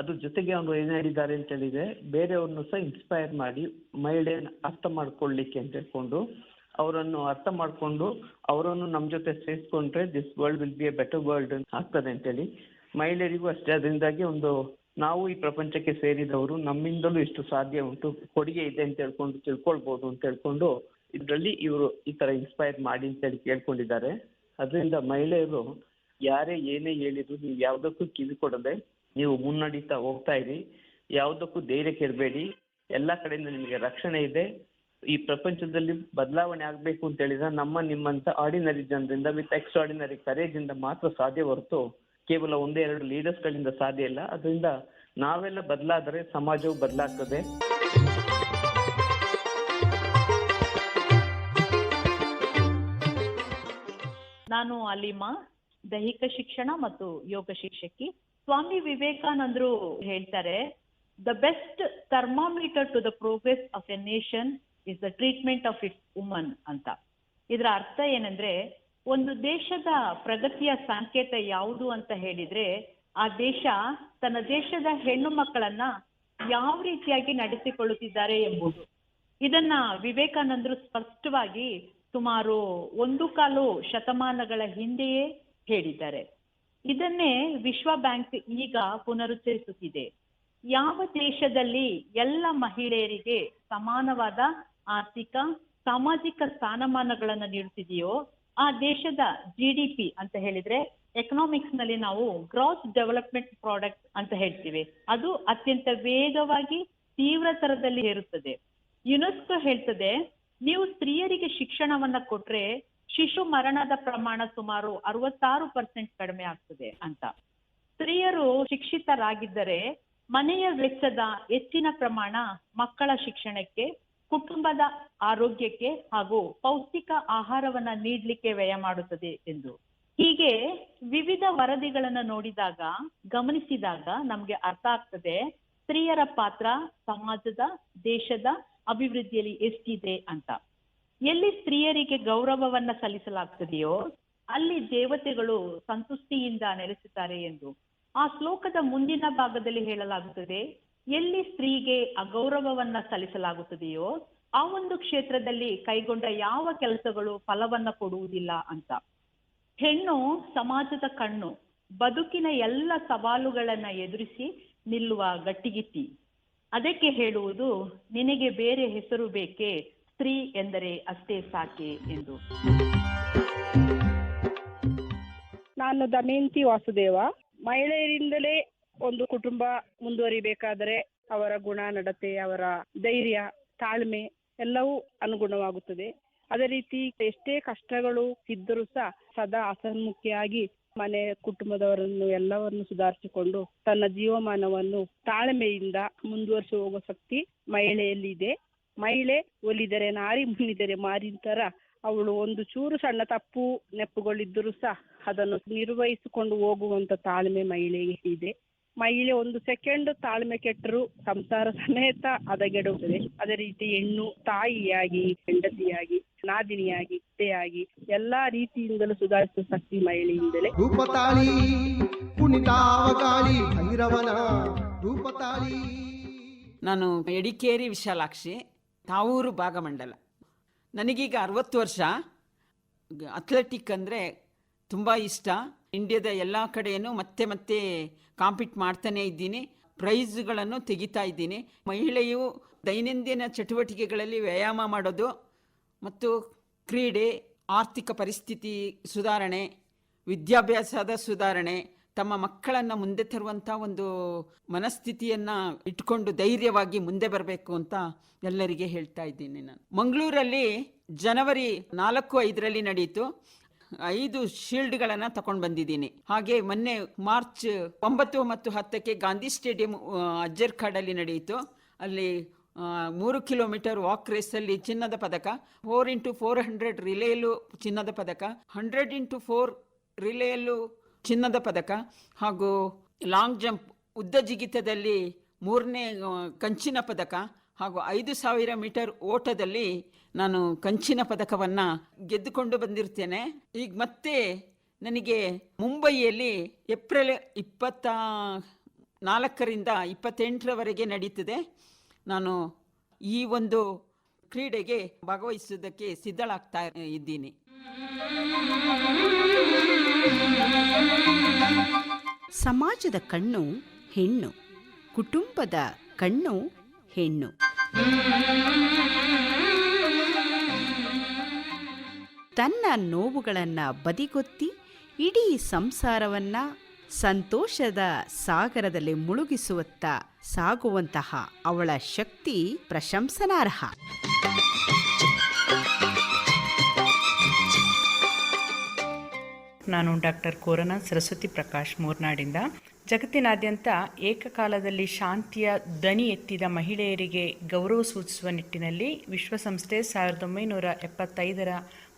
ಅದ್ರ ಜೊತೆಗೆ ಅವರು ಏನ್ ಹೇಳಿದ್ದಾರೆ ಅಂತ ಹೇಳಿದ್ರೆ ಬೇರೆಯವ್ರನ್ನು ಸಹ ಇನ್ಸ್ಪೈರ್ ಮಾಡಿ ಮಹಿಳೆಯನ್ನ ಅರ್ಥ ಮಾಡ್ಕೊಳ್ಳಿಕ್ಕೆ ಅಂತ ಹೇಳ್ಕೊಂಡು ಅವರನ್ನು ಅರ್ಥ ಮಾಡಿಕೊಂಡು ಅವರನ್ನು ನಮ್ಮ ಜೊತೆ ಸೇರಿಸ್ಕೊಂಡ್ರೆ this world will be a better world ಆಗ್ತದೆ ಅಂತೇಳಿ. ಮಹಿಳೆಯರಿಗೂ ಅಷ್ಟೇ. ಅದರಿಂದಾಗಿ ಒಂದು ನಾವು ಈ ಪ್ರಪಂಚಕ್ಕೆ ಸೇರಿದವರು ನಮ್ಮಿಂದಲೂ ಇಷ್ಟು ಸಾಧ್ಯ ಉಂಟು, ಕೊಡುಗೆ ಇದೆ ಅಂತ ಹೇಳ್ಕೊಂಡು ತಿಳ್ಕೊಳ್ಬೋದು ಅಂತ ಹೇಳ್ಕೊಂಡು ಇದರಲ್ಲಿ ಇವರು ಈ ತರ ಇನ್ಸ್ಪೈರ್ ಮಾಡಿ ಅಂತೇಳಿ ಕೇಳ್ಕೊಂಡಿದ್ದಾರೆ. ಅದರಿಂದ ಮಹಿಳೆಯರು ಯಾರೇ ಏನೇ ಹೇಳಿದ್ರು ನೀವು ಯಾವುದಕ್ಕೂ ಕಿವಿ ಕೊಡದೆ ನೀವು ಮುನ್ನಡೀತಾ ಹೋಗ್ತಾ ಇರಿ. ಯಾವುದಕ್ಕೂ ಧೈರ್ಯ ಕೆಡಬೇಡಿ ಎಲ್ಲ ಕಡೆಯಿಂದ ನಿಮಗೆ ರಕ್ಷಣೆ ಇದೆ. ಈ ಪ್ರಪಂಚದಲ್ಲಿ ಬದಲಾವಣೆ ಆಗಬೇಕು ಅಂತ ಹೇಳಿದ್ರೆ ನಮ್ಮ ನಿಮ್ಮಂತ ಆರ್ಡಿನರಿ ಜನರಿಂದ ವಿತ್ ಎಕ್ಸ್ಟ್ರಾರ್ಡಿನರಿ ಕರೇಜ್ ಇಂದ ಮಾತ್ರ ಸಾಧ್ಯ ಹೊರತು ಕೇವಲ ಒಂದೇ ಎರಡು ಲೀಡರ್ಸ್ ಗಳಿಂದ ಸಾಧ್ಯ ಇಲ್ಲ. ಅದರಿಂದ ನಾವೆಲ್ಲ ಬದಲಾದರೆ ಸಮಾಜವು ಬದಲಾಗ್ತದೆ. ನಾನು ಅಲಿಮಾ, ದೈಹಿಕ ಶಿಕ್ಷಣ ಮತ್ತು ಯೋಗ ಶಿಕ್ಷಕಿ. ಸ್ವಾಮಿ ವಿವೇಕಾನಂದರು ಹೇಳ್ತಾರೆ the best thermometer to the progress of a nation is the treatment of its woman ಅಂತ. ಇದರ ಅರ್ಥ ಏನಂದ್ರೆ, ಒಂದು ದೇಶದ ಪ್ರಗತಿಯ ಸಂಕೇತ ಯಾವುದು ಅಂತ ಹೇಳಿದ್ರೆ, ಆ ದೇಶ ತನ್ನ ದೇಶದ ಹೆಣ್ಣು ಮಕ್ಕಳನ್ನ ಯಾವ ರೀತಿಯಾಗಿ ನಡೆಸಿಕೊಳ್ಳುತ್ತಿದ್ದಾರೆ ಎಂಬುದು. ಇದನ್ನ ವಿವೇಕಾನಂದರು ಸ್ಪಷ್ಟವಾಗಿ ಸುಮಾರು ಒಂದು ಕಾಲು ಶತಮಾನಗಳ ಹಿಂದೆಯೇ ಹೇಳಿದ್ದಾರೆ. ಇದನ್ನೇ ವಿಶ್ವ ಬ್ಯಾಂಕ್ ಈಗ ಪುನರುಚ್ಚರಿಸುತ್ತಿದೆ. ಯಾವ ದೇಶದಲ್ಲಿ ಎಲ್ಲ ಮಹಿಳೆಯರಿಗೆ ಸಮಾನವಾದ ಆರ್ಥಿಕ, ಸಾಮಾಜಿಕ ಸ್ಥಾನಮಾನಗಳನ್ನ ನೀಡುತ್ತಿದೆಯೋ ಆ ದೇಶದ ಜಿ ಡಿ ಪಿ ಅಂತ ಹೇಳಿದ್ರೆ ಎಕನಾಮಿಕ್ಸ್ನಲ್ಲಿ ನಾವು ಗ್ರಾಸ್ ಡೆವಲಪ್ಮೆಂಟ್ ಪ್ರಾಡಕ್ಟ್ ಅಂತ ಹೇಳ್ತೀವಿ. ಅದು ಅತ್ಯಂತ ವೇಗವಾಗಿ ತೀವ್ರ ತರದಲ್ಲಿ ಏರುತ್ತದೆ. ಯುನೆಸ್ಕೋ ಹೇಳ್ತದೆ, ನೀವು ಸ್ತ್ರೀಯರಿಗೆ ಶಿಕ್ಷಣವನ್ನ ಕೊಟ್ರೆ ಶಿಶು ಮರಣದ ಪ್ರಮಾಣ ಸುಮಾರು ಅರವತ್ತಾರು ಪರ್ಸೆಂಟ್ ಕಡಿಮೆ ಆಗ್ತದೆ ಅಂತ. ಸ್ತ್ರೀಯರು ಶಿಕ್ಷಿತರಾಗಿದ್ದರೆ ಮನೆಯ ವೆಚ್ಚದ ಹೆಚ್ಚಿನ ಪ್ರಮಾಣ ಮಕ್ಕಳ ಶಿಕ್ಷಣಕ್ಕೆ ಕುಟುಂಬದ ಆರೋಗ್ಯಕ್ಕೆ ಹಾಗೂ ಪೌಷ್ಟಿಕ ಆಹಾರವನ್ನ ನೀಡ್ಲಿಕ್ಕೆ ವ್ಯಯ ಮಾಡುತ್ತದೆ ಎಂದು. ಹೀಗೆ ವಿವಿಧ ವರದಿಗಳನ್ನ ನೋಡಿದಾಗ, ಗಮನಿಸಿದಾಗ ನಮ್ಗೆ ಅರ್ಥ ಆಗ್ತದೆ, ಸ್ತ್ರೀಯರ ಪಾತ್ರ ಸಮಾಜದ, ದೇಶದ ಅಭಿವೃದ್ಧಿಯಲ್ಲಿ ಎಷ್ಟಿದೆ ಅಂತ. ಎಲ್ಲಿ ಸ್ತ್ರೀಯರಿಗೆ ಗೌರವವನ್ನ ಸಲ್ಲಿಸಲಾಗ್ತದೆಯೋ, ಅಲ್ಲಿ ದೇವತೆಗಳು ಸಂತುಷ್ಟಿಯಿಂದ ನೆಲೆಸುತ್ತಾರೆ ಎಂದು. ಆ ಶ್ಲೋಕದ ಮುಂದಿನ ಭಾಗದಲ್ಲಿ ಹೇಳಲಾಗುತ್ತದೆ ಎಲ್ಲಿ ಸ್ತ್ರೀಗೆ ಅಗೌರವವನ್ನ ಸಲ್ಲಿಸಲಾಗುತ್ತದೆಯೋ ಆ ಒಂದು ಕ್ಷೇತ್ರದಲ್ಲಿ ಕೈಗೊಂಡ ಯಾವ ಕೆಲಸಗಳು ಫಲವನ್ನ ಕೊಡುವುದಿಲ್ಲ ಅಂತ. ಹೆಣ್ಣು ಸಮಾಜದ ಕಣ್ಣು, ಬದುಕಿನ ಎಲ್ಲ ಸವಾಲುಗಳನ್ನ ಎದುರಿಸಿ ನಿಲ್ಲುವ ಗಟ್ಟಿಗಿತ್ತಿ. ಅದಕ್ಕೆ ಹೇಳುವುದು, ನಿನಗೆ ಬೇರೆ ಹೆಸರು ಬೇಕೇ? ಸ್ತ್ರೀ ಎಂದರೆ ಅಷ್ಟೇ ಸಾಕೆ ಎಂದು. ನಾನು ದಮಯಂತಿ ವಾಸುದೇವ. ಮಹಿಳೆಯರಿಂದಲೇ ಒಂದು ಕುಟುಂಬ ಮುಂದುವರಿಬೇಕಾದರೆ ಅವರ ಗುಣ, ನಡತೆ, ಅವರ ಧೈರ್ಯ, ತಾಳ್ಮೆ ಎಲ್ಲವೂ ಅನುಗುಣವಾಗುತ್ತದೆ. ಅದೇ ರೀತಿ ಎಷ್ಟೇ ಕಷ್ಟಗಳು ಇದ್ದರೂ ಸಹ ಸದಾ ಅಸನ್ಮುಖಿಯಾಗಿ ಮನೆ, ಕುಟುಂಬದವರನ್ನು ಎಲ್ಲವನ್ನು ಸುಧಾರಿಸಿಕೊಂಡು ತನ್ನ ಜೀವಮಾನವನ್ನು ತಾಳ್ಮೆಯಿಂದ ಮುಂದುವರಿಸಿ ಹೋಗುವ ಶಕ್ತಿ ಮಹಿಳೆಯಲ್ಲಿ ಇದೆ ಮಹಿಳೆ ಒಲಿದರೆ ನಾರಿ, ಮುನಿದರೆ ಮಾರಿತರ. ಅವಳು ಒಂದು ಚೂರು ಸಣ್ಣ ತಪ್ಪು ನೆಪ್ಪುಗಳಿದ್ದರೂ ಸಹ ಅದನ್ನು ನಿರ್ವಹಿಸಿಕೊಂಡು ಹೋಗುವಂತ ತಾಳ್ಮೆ ಮಹಿಳೆಗೆ ಇದೆ. ಮಹಿಳೆ ಒಂದು ಸೆಕೆಂಡ್ ತಾಳ್ಮೆ ಕೆಟ್ಟರು ಸಂಸಾರ ಸಮೇತ ಅದಗೆಡುತ್ತದೆ ಅದೇ ರೀತಿ ಹೆಣ್ಣು ತಾಯಿಯಾಗಿ ಹೆಂಡತಿಯಾಗಿ ನಾದಿನಿಯಾಗಿ ಅತ್ತೆಯಾಗಿ ಎಲ್ಲಾ ರೀತಿಯಿಂದಲೂ ಸುಧಾರಿಸುವ ಶಕ್ತಿ ಮಹಿಳೆಯಿಂದಲೇ. ರೂಪತಾಳಿ ಕುಣಿತಾವಕಾಳಿ ಭೈರವನ ರೂಪತಾಳಿ. ನಾನು ಎಡಿಕೇರಿ ವಿಶಾಲಾಕ್ಷಿ ತಾವೂರು ಭಾಗಮಂಡಲ. ನನಗೀಗ ಅರವತ್ತು ವರ್ಷ. ಅಥ್ಲೆಟಿಕ್ ಅಂದರೆ ತುಂಬ ಇಷ್ಟ. ಇಂಡಿಯಾದ ಎಲ್ಲ ಕಡೆಯನ್ನು ಮತ್ತೆ ಮತ್ತೆ ಕಾಂಪೀಟ್ ಮಾಡ್ತಾನೇ ಇದ್ದೀನಿ. ಪ್ರೈಸ್ಗಳನ್ನು ತೆಗಿತಾ ಇದ್ದೀನಿ. ಮಹಿಳೆಯು ದೈನಂದಿನ ಚಟುವಟಿಕೆಗಳಲ್ಲಿ ವ್ಯಾಯಾಮ ಮಾಡೋದು ಮತ್ತು ಕ್ರೀಡೆ, ಆರ್ಥಿಕ ಪರಿಸ್ಥಿತಿ ಸುಧಾರಣೆ, ವಿದ್ಯಾಭ್ಯಾಸದ ಸುಧಾರಣೆ, ತಮ್ಮ ಮಕ್ಕಳನ್ನು ಮುಂದೆ ತರುವಂಥ ಒಂದು ಮನಸ್ಥಿತಿಯನ್ನು ಇಟ್ಕೊಂಡು ಧೈರ್ಯವಾಗಿ ಮುಂದೆ ಬರಬೇಕು ಅಂತ ಎಲ್ಲರಿಗೆ ಹೇಳ್ತಾ ಇದ್ದೀನಿ ನಾನು. ಮಂಗಳೂರಲ್ಲಿ ಜನವರಿ ನಾಲ್ಕು ಐದರಲ್ಲಿ ನಡೆಯಿತು. ಐದು ಶೀಲ್ಡ್ಗಳನ್ನು ತಗೊಂಡು ಬಂದಿದ್ದೀನಿ. ಹಾಗೆ ಮೊನ್ನೆ ಮಾರ್ಚ್ ಒಂಬತ್ತು ಮತ್ತು ಹತ್ತಕ್ಕೆ ಗಾಂಧಿ ಸ್ಟೇಡಿಯಂ ಅಜ್ಜರ್ಕಾಡಲ್ಲಿ ನಡೆಯಿತು. ಅಲ್ಲಿ ಮೂರು ಕಿಲೋಮೀಟರ್ ವಾಕ್ ರೇಸಲ್ಲಿ ಚಿನ್ನದ ಪದಕ, ಫೋರ್ ಇಂಟು ಫೋರ್ ಹಂಡ್ರೆಡ್ ರಿಲೇಯಲ್ಲೂ ಚಿನ್ನದ ಪದಕ, ಹಂಡ್ರೆಡ್ ಇಂಟು ಫೋರ್ ರಿಲೇಯಲ್ಲೂ ಚಿನ್ನದ ಪದಕ, ಹಾಗೂ ಲಾಂಗ್ ಜಂಪ್ ಉದ್ದ ಜಿಗಿತದಲ್ಲಿ ಮೂರನೇ ಕಂಚಿನ ಪದಕ ಹಾಗೂ ಐದು ಸಾವಿರ ಮೀಟರ್ ಓಟದಲ್ಲಿ ನಾನು ಕಂಚಿನ ಪದಕವನ್ನು ಗೆದ್ದುಕೊಂಡು ಬಂದಿರ್ತೇನೆ. ಈಗ ಮತ್ತೆ ನನಗೆ ಮುಂಬಯಿಯಲ್ಲಿ ಏಪ್ರಿಲ್ ಇಪ್ಪತ್ತ ನಾಲ್ಕರಿಂದ ಇಪ್ಪತ್ತೆಂಟರವರೆಗೆ ನಡೀತದೆ. ನಾನು ಈ ಒಂದು ಕ್ರೀಡೆಗೆ ಭಾಗವಹಿಸುವುದಕ್ಕೆ ಸಿದ್ಧಳಾಗ್ತಾ ಇದ್ದೀನಿ. ಸಮಾಜದ ಕಣ್ಣು ಹೆಣ್ಣು, ಕುಟುಂಬದ ಕಣ್ಣು ಹೆಣ್ಣು. ತನ್ನ ನೋವುಗಳನ್ನು ಬದಿಗೊತ್ತಿ ಇಡೀ ಸಂಸಾರವನ್ನ ಸಂತೋಷದ ಸಾಗರದಲ್ಲಿ ಮುಳುಗಿಸುವತ್ತ ಸಾಗುವಂತಹ ಅವಳ ಶಕ್ತಿ ಪ್ರಶಂಸನಾರ್ಹ. ನಾನು ಡಾಕ್ಟರ್ ಕೋರನ ಸರಸ್ವತಿ ಪ್ರಕಾಶ್ ಮೂರ್ನಾಡಿಂದ. ಜಗತ್ತಿನಾದ್ಯಂತ ಏಕಕಾಲದಲ್ಲಿ ಶಾಂತಿಯ ದನಿ ಎತ್ತಿದ ಮಹಿಳೆಯರಿಗೆ ಗೌರವ ಸೂಚಿಸುವ ನಿಟ್ಟಿನಲ್ಲಿ ವಿಶ್ವಸಂಸ್ಥೆ ಸಾವಿರದ ಒಂಬೈನೂರ ಎಪ್ಪತ್ತೈದರ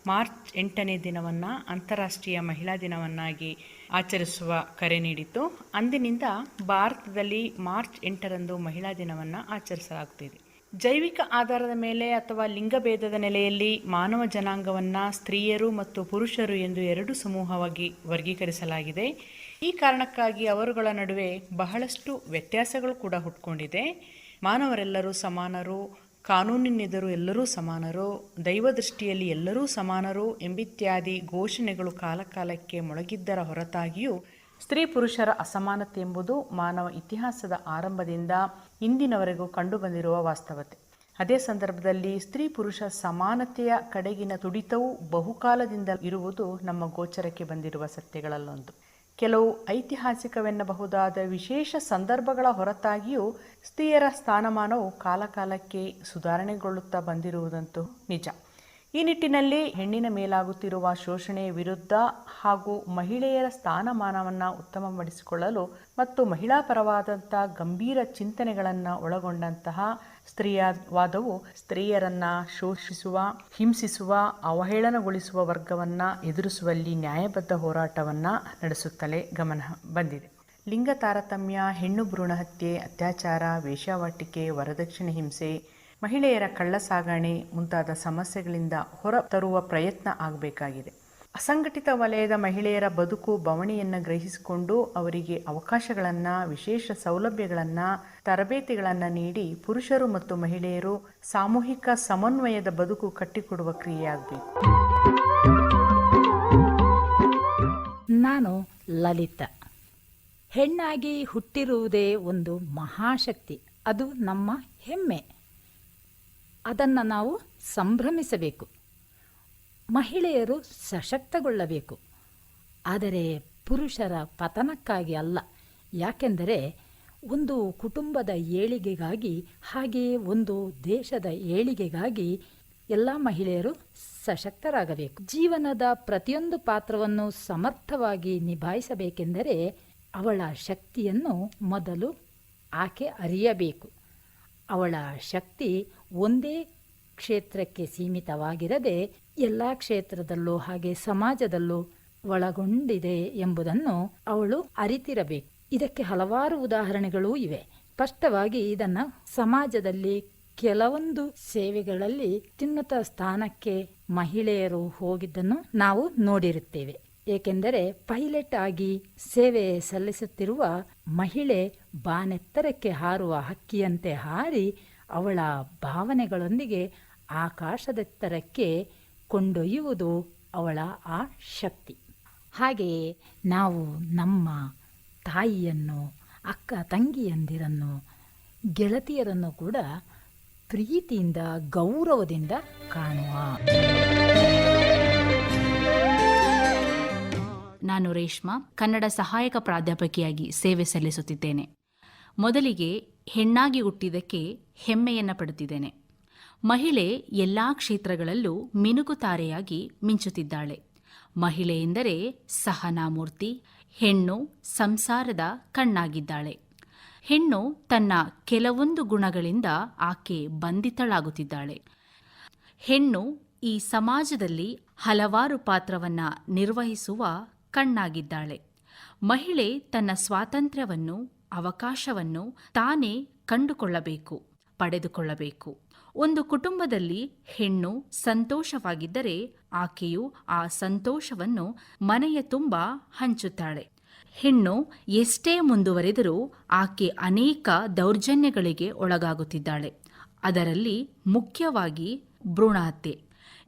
ಮಾರ್ಚ್ ಎಂಟನೇ ದಿನವನ್ನು ಅಂತಾರಾಷ್ಟ್ರೀಯ ಮಹಿಳಾ ದಿನವನ್ನಾಗಿ ಆಚರಿಸುವ ಕರೆ ನೀಡಿತು ಅಂದಿನಿಂದ ಭಾರತದಲ್ಲಿ ಮಾರ್ಚ್ ಎಂಟರಂದು ಮಹಿಳಾ ದಿನವನ್ನು ಆಚರಿಸಲಾಗುತ್ತಿದೆ ಜೈವಿಕ ಆಧಾರದ ಮೇಲೆ ಅಥವಾ ಲಿಂಗಭೇದದ ನೆಲೆಯಲ್ಲಿ ಮಾನವ ಜನಾಂಗವನ್ನು ಸ್ತ್ರೀಯರು ಮತ್ತು ಪುರುಷರು ಎಂದು ಎರಡು ಸಮೂಹವಾಗಿ ವರ್ಗೀಕರಿಸಲಾಗಿದೆ. ಈ ಕಾರಣಕ್ಕಾಗಿ ಅವರುಗಳ ನಡುವೆ ಬಹಳಷ್ಟು ವ್ಯತ್ಯಾಸಗಳು ಕೂಡ ಹುಟ್ಕೊಂಡಿದೆ. ಮಾನವರೆಲ್ಲರೂ ಸಮಾನರು ಕಾನೂನಿನೆದುರು ಎಲ್ಲರೂ ಸಮಾನರು ದೈವ ದೃಷ್ಟಿಯಲ್ಲಿ ಎಲ್ಲರೂ ಸಮಾನರು ಎಂಬಿತ್ಯಾದಿ ಘೋಷಣೆಗಳು ಕಾಲಕಾಲಕ್ಕೆ ಮೊಳಗಿದ್ದರ ಹೊರತಾಗಿಯೂ ಸ್ತ್ರೀ ಪುರುಷರ ಅಸಮಾನತೆ ಎಂಬುದು ಮಾನವ ಇತಿಹಾಸದ ಆರಂಭದಿಂದ ಇಂದಿನವರೆಗೂ ಕಂಡುಬಂದಿರುವ ವಾಸ್ತವತೆ. ಅದೇ ಸಂದರ್ಭದಲ್ಲಿ ಸ್ತ್ರೀ ಪುರುಷ ಸಮಾನತೆಯ ಕಡೆಗಿನ ತುಡಿತವು ಬಹುಕಾಲದಿಂದ ಇರುವುದು ನಮ್ಮ ಗೋಚರಕ್ಕೆ ಬಂದಿರುವ ಸತ್ಯಗಳಲ್ಲೊಂದು. ಕೆಲವು ಐತಿಹಾಸಿಕವೆನ್ನಬಹುದಾದ ವಿಶೇಷ ಸಂದರ್ಭಗಳ ಹೊರತಾಗಿಯೂ ಸ್ತ್ರೀಯರ ಸ್ಥಾನಮಾನವು ಕಾಲಕಾಲಕ್ಕೆ ಸುಧಾರಣೆಗೊಳ್ಳುತ್ತಾ ಬಂದಿರುವುದಂತೂ ನಿಜ. ಈ ನಿಟ್ಟಿನಲ್ಲಿ ಹೆಣ್ಣಿನ ಮೇಲಾಗುತ್ತಿರುವ ಶೋಷಣೆ ವಿರುದ್ಧ ಹಾಗೂ ಮಹಿಳೆಯರ ಸ್ಥಾನಮಾನವನ್ನು ಉತ್ತಮಪಡಿಸಿಕೊಳ್ಳಲು ಮತ್ತು ಮಹಿಳಾ ಪರವಾದಂಥ ಗಂಭೀರ ಚಿಂತನೆಗಳನ್ನು ಒಳಗೊಂಡಂತಹ ಸ್ತ್ರೀಯವಾದವು ಸ್ತ್ರೀಯರನ್ನು ಶೋಷಿಸುವ, ಹಿಂಸಿಸುವ, ಅವಹೇಳನಗೊಳಿಸುವ ವರ್ಗವನ್ನು ಎದುರಿಸುವಲ್ಲಿ ನ್ಯಾಯಬದ್ಧ ಹೋರಾಟವನ್ನು ನಡೆಸುತ್ತಲೇ ಗಮನ ಬಂದಿದೆ. ಲಿಂಗ ತಾರತಮ್ಯ, ಹೆಣ್ಣು ಭ್ರೂಣ ಹತ್ಯೆ, ಅತ್ಯಾಚಾರ, ವೇಶ್ಯಾವಾಟಿಕೆ, ವರದಕ್ಷಿಣೆ ಹಿಂಸೆ ಮಹಿಳೆಯರ ಕಳ್ಳ ಸಾಗಣೆ ಮುಂತಾದ ಸಮಸ್ಯೆಗಳಿಂದ ಹೊರ ತರುವ ಪ್ರಯತ್ನ ಆಗಬೇಕಾಗಿದೆ. ಅಸಂಘಟಿತ ವಲಯದ ಮಹಿಳೆಯರ ಬದುಕು ಬವಣೆಯನ್ನು ಗ್ರಹಿಸಿಕೊಂಡು ಅವರಿಗೆ ಅವಕಾಶಗಳನ್ನು, ವಿಶೇಷ ಸೌಲಭ್ಯಗಳನ್ನು, ತರಬೇತಿಗಳನ್ನು ನೀಡಿ ಪುರುಷರು ಮತ್ತು ಮಹಿಳೆಯರು ಸಾಮೂಹಿಕ ಸಮನ್ವಯದ ಬದುಕು ಕಟ್ಟಿಕೊಡುವ ಕ್ರಿಯೆಯಾಗಬೇಕು. ನಾನು ಲಲಿತ. ಹೆಣ್ಣಾಗಿ ಹುಟ್ಟಿರುವುದೇ ಒಂದು ಮಹಾಶಕ್ತಿ. ಅದು ನಮ್ಮ ಹೆಮ್ಮೆ. ಅದನ್ನು ನಾವು ಸಂಭ್ರಮಿಸಬೇಕು. ಮಹಿಳೆಯರು ಸಶಕ್ತಗೊಳ್ಳಬೇಕು. ಆದರೆ ಪುರುಷರ ಪತನಕ್ಕಾಗಿ ಅಲ್ಲ. ಯಾಕೆಂದರೆ ಒಂದು ಕುಟುಂಬದ ಏಳಿಗೆಗಾಗಿ ಹಾಗೆಯೇ ಒಂದು ದೇಶದ ಏಳಿಗೆಗಾಗಿ ಎಲ್ಲ ಮಹಿಳೆಯರು ಸಶಕ್ತರಾಗಬೇಕು. ಜೀವನದ ಪ್ರತಿಯೊಂದು ಪಾತ್ರವನ್ನು ಸಮರ್ಥವಾಗಿ ನಿಭಾಯಿಸಬೇಕೆಂದರೆ ಅವಳ ಶಕ್ತಿಯನ್ನು ಮೊದಲು ಆಕೆ ಅರಿಯಬೇಕು. ಅವಳ ಶಕ್ತಿ ಒಂದೇ ಕ್ಷೇತ್ರಕ್ಕೆ ಸೀಮಿತವಾಗಿರದೆ ಎಲ್ಲ ಕ್ಷೇತ್ರದಲ್ಲೂ ಹಾಗೆ ಸಮಾಜದಲ್ಲೂ ಒಳಗೊಂಡಿದೆ ಎಂಬುದನ್ನು ಅವಳು ಅರಿತಿರಬೇಕು. ಇದಕ್ಕೆ ಹಲವಾರು ಉದಾಹರಣೆಗಳೂ ಇವೆ. ಸ್ಪಷ್ಟವಾಗಿ ಇದನ್ನು ಸಮಾಜದಲ್ಲಿ ಕೆಲವೊಂದು ಸೇವೆಗಳಲ್ಲಿ ಅತ್ಯುನ್ನತ ಸ್ಥಾನಕ್ಕೆ ಮಹಿಳೆಯರು ಹೋಗಿದ್ದನ್ನು ನಾವು ನೋಡಿರುತ್ತೇವೆ. ಏಕೆಂದರೆ ಪೈಲಟ್ ಆಗಿ ಸೇವೆ ಸಲ್ಲಿಸುತ್ತಿರುವ ಮಹಿಳೆ ಬಾನೆತ್ತರಕ್ಕೆ ಹಾರುವ ಹಕ್ಕಿಯಂತೆ ಹಾರಿ ಅವಳ ಭಾವನೆಗಳೊಂದಿಗೆ ಆಕಾಶದೆತ್ತರಕ್ಕೆ ಕೊಂಡೊಯ್ಯುವುದು ಅವಳ ಆ ಶಕ್ತಿ. ಹಾಗೆಯೇ ನಾವು ನಮ್ಮ ತಾಯಿಯನ್ನು, ಅಕ್ಕ ತಂಗಿಯಂದಿರನ್ನು, ಗೆಳತಿಯರನ್ನು ಕೂಡ ಪ್ರೀತಿಯಿಂದ, ಗೌರವದಿಂದ ಕಾಣುವ. ನಾನು ರೇಷ್ಮಾ, ಕನ್ನಡ ಸಹಾಯಕ ಪ್ರಾಧ್ಯಾಪಕಿಯಾಗಿ ಸೇವೆ ಸಲ್ಲಿಸುತ್ತಿದ್ದೇನೆ. ಮೊದಲಿಗೆ ಹೆಣ್ಣಾಗಿ ಹುಟ್ಟಿದ್ದಕ್ಕೆ ಹೆಮ್ಮೆಯನ್ನು ಪಡುತ್ತಿದ್ದೇನೆ. ಮಹಿಳೆ ಎಲ್ಲ ಕ್ಷೇತ್ರಗಳಲ್ಲೂ ಮಿನುಗುತಾರೆಯಾಗಿ ಮಿಂಚುತ್ತಿದ್ದಾಳೆ. ಮಹಿಳೆ ಎಂದರೆ ಸಹನಾಮೂರ್ತಿ, ಹೆಣ್ಣು ಸಂಸಾರದ ಕಣ್ಣಾಗಿದ್ದಾಳೆ. ಹೆಣ್ಣು ತನ್ನ ಕೆಲವೊಂದು ಗುಣಗಳಿಂದ ಆಕೆ ಬಂಧಿತಳಾಗುತ್ತಿದ್ದಾಳೆ. ಹೆಣ್ಣು ಈ ಸಮಾಜದಲ್ಲಿ ಹಲವಾರು ಪಾತ್ರವನ್ನ ನಿರ್ವಹಿಸುವ ಕಣ್ಣಾಗಿದ್ದಾಳೆ. ಮಹಿಳೆ ತನ್ನ ಸ್ವಾತಂತ್ರ್ಯವನ್ನು ಅವಕಾಶವನ್ನು ತಾನೇ ಕಂಡುಕೊಳ್ಳಬೇಕು, ಪಡೆದುಕೊಳ್ಳಬೇಕು. ಒಂದು ಕುಟುಂಬದಲ್ಲಿ ಹೆಣ್ಣು ಸಂತೋಷವಾಗಿದ್ದರೆ ಆಕೆಯು ಆ ಸಂತೋಷವನ್ನು ಮನೆಯ ತುಂಬ ಹಂಚುತ್ತಾಳೆ. ಹೆಣ್ಣು ಎಷ್ಟೇ ಮುಂದುವರೆದರೂ ಆಕೆ ಅನೇಕ ದೌರ್ಜನ್ಯಗಳಿಗೆ ಒಳಗಾಗುತ್ತಿದ್ದಾಳೆ. ಅದರಲ್ಲಿ ಮುಖ್ಯವಾಗಿ ಭ್ರೂಣಹತ್ಯೆ.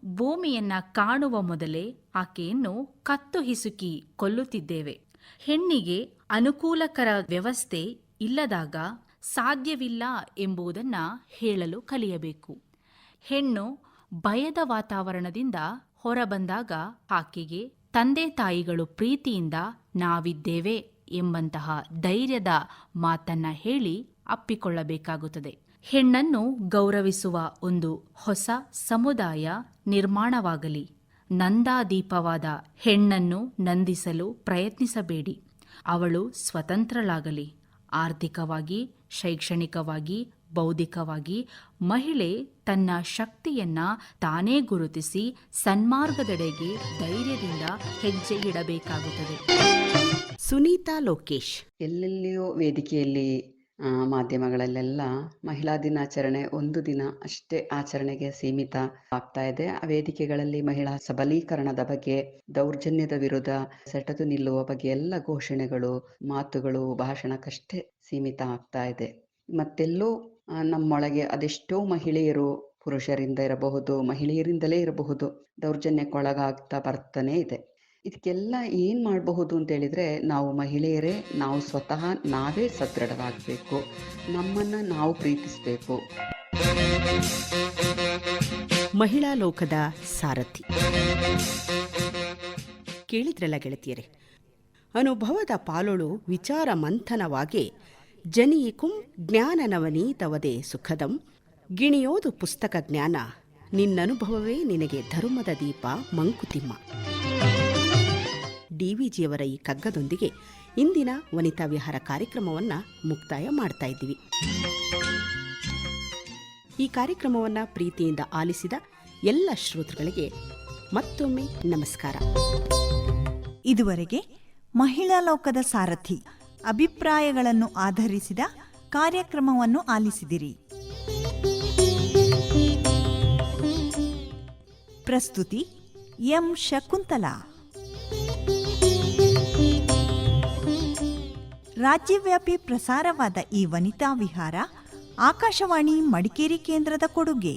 ಭೂಮಿಯನ್ನ ಕಾಣುವ ಮೊದಲೇ ಆಕೆಯನ್ನು ಕತ್ತು ಹಿಸುಕಿ ಕೊಲ್ಲುತ್ತಿದ್ದೇವೆ. ಹೆಣ್ಣಿಗೆ ಅನುಕೂಲಕರ ವ್ಯವಸ್ಥೆ ಇಲ್ಲದಾಗ ಸಾಧ್ಯವಿಲ್ಲ ಎಂಬುದನ್ನು ಹೇಳಲು ಕಲಿಯಬೇಕು. ಹೆಣ್ಣು ಭಯದ ವಾತಾವರಣದಿಂದ ಹೊರಬಂದಾಗ ಆಕೆಗೆ ತಂದೆ ತಾಯಿಗಳು ಪ್ರೀತಿಯಿಂದ ನಾವಿದ್ದೇವೆ ಎಂಬಂತಹ ಧೈರ್ಯದ ಮಾತನ್ನ ಹೇಳಿ ಅಪ್ಪಿಕೊಳ್ಳಬೇಕಾಗುತ್ತದೆ. ಹೆಣ್ಣನ್ನು ಗೌರವಿಸುವ ಒಂದು ಹೊಸ ಸಮುದಾಯ ನಿರ್ಮಾಣವಾಗಲಿ. ನಂದಾದೀಪವಾದ ಹೆಣ್ಣನ್ನು ನಂದಿಸಲು ಪ್ರಯತ್ನಿಸಬೇಡಿ. ಅವಳು ಸ್ವತಂತ್ರಳಾಗಲಿ. ಆರ್ಥಿಕವಾಗಿ ಶೈಕ್ಷಣಿಕವಾಗಿ ಬೌದ್ಧಿಕವಾಗಿ ಮಹಿಳೆ ತನ್ನ ಶಕ್ತಿಯನ್ನ ತಾನೇ ಗುರುತಿಸಿ ಸನ್ಮಾರ್ಗದೆಡೆಗೆ ಧೈರ್ಯದಿಂದ ಹೆಜ್ಜೆ ಇಡಬೇಕಾಗುತ್ತದೆ. ಸುನೀತಾ ಲೋಕೇಶ್. ಎಲ್ಲೆಲ್ಲಿಯೋ ವೇದಿಕೆಯಲ್ಲಿ ಮಾಧ್ಯಮಗಳಲ್ಲೆಲ್ಲ ಮಹಿಳಾ ದಿನಾಚರಣೆ ಒಂದು ದಿನ ಅಷ್ಟೇ ಆಚರಣೆಗೆ ಸೀಮಿತ ಆಗ್ತಾ ಇದೆ. ಆ ವೇದಿಕೆಗಳಲ್ಲಿ ಮಹಿಳಾ ಸಬಲೀಕರಣದ ಬಗ್ಗೆ, ದೌರ್ಜನ್ಯದ ವಿರುದ್ಧ ಸೆಟದು ನಿಲ್ಲುವ ಬಗ್ಗೆ ಎಲ್ಲ ಘೋಷಣೆಗಳು, ಮಾತುಗಳು, ಭಾಷಣಕ್ಕಷ್ಟೇ ಸೀಮಿತ ಆಗ್ತಾ ಇದೆ. ಮತ್ತೆಲ್ಲೋ ನಮ್ಮೊಳಗೆ ಅದೆಷ್ಟೋ ಮಹಿಳೆಯರು ಪುರುಷರಿಂದ ಇರಬಹುದು, ಮಹಿಳೆಯರಿಂದಲೇ ಇರಬಹುದು ದೌರ್ಜನ್ಯಕ್ಕೊಳಗಾಗ್ತಾ ಬರ್ತಾನೆ ಇದೆ. ಇದಕ್ಕೆಲ್ಲ ಏನ್ ಮಾಡಬಹುದು ಅಂತ ಹೇಳಿದ್ರೆ, ನಾವು ಮಹಿಳೆಯರೇ, ನಾವು ಸ್ವತಃ ನಾವೇ ಸದೃಢವಾಗಬೇಕು. ನಮ್ಮನ್ನ ನಾವು ಪ್ರೀತಿಸಬೇಕು. ಮಹಿಳಾ ಲೋಕದ ಸಾರಥಿ. ಕೇಳಿದ್ರಲ್ಲ ಗೆಳತಿಯರೇ, ಅನುಭವದ ಪಾಲೊಳು ವಿಚಾರ ಮಂಥನವಾಗಿ, ಜನಿಯಿಕುಂ ಜ್ಞಾನನವನೀತವದೇ ಸುಖದಂ, ಗಿಣಿಯೋದು ಪುಸ್ತಕ ಜ್ಞಾನ, ನಿನ್ನನುಭವವೇ ನಿನಗೆ ಧರ್ಮದ ದೀಪ ಮಂಕುತಿಮ್ಮ. ಡಿವಿಜಿಯವರ ಈ ಕಗ್ಗದೊಂದಿಗೆ ಇಂದಿನ ವನಿತಾ ವಿಹಾರ ಕಾರ್ಯಕ್ರಮವನ್ನು ಮುಕ್ತಾಯ ಮಾಡ್ತಾ ಇದ್ದೀವಿ. ಈ ಕಾರ್ಯಕ್ರಮವನ್ನು ಪ್ರೀತಿಯಿಂದ ಆಲಿಸಿದ ಎಲ್ಲ ಶ್ರೋತೃಗಳಿಗೆ ಮತ್ತೊಮ್ಮೆ ನಮಸ್ಕಾರ. ಇದುವರೆಗೆ ಮಹಿಳಾ ಲೋಕದ ಸಾರಥಿ ಅಭಿಪ್ರಾಯಗಳನ್ನು ಆಧರಿಸಿದ ಕಾರ್ಯಕ್ರಮವನ್ನು ಆಲಿಸಿದಿರಿ. ಪ್ರಸ್ತುತಿ ಎಂ. ಶಕುಂತಲಾ. ರಾಜ್ಯವ್ಯಾಪಿ ಪ್ರಸಾರವಾದ ಈ ವನಿತಾ ವಿಹಾರ ಆಕಾಶವಾಣಿ ಮಡಿಕೇರಿ ಕೇಂದ್ರದ ಕೊಡುಗೆ.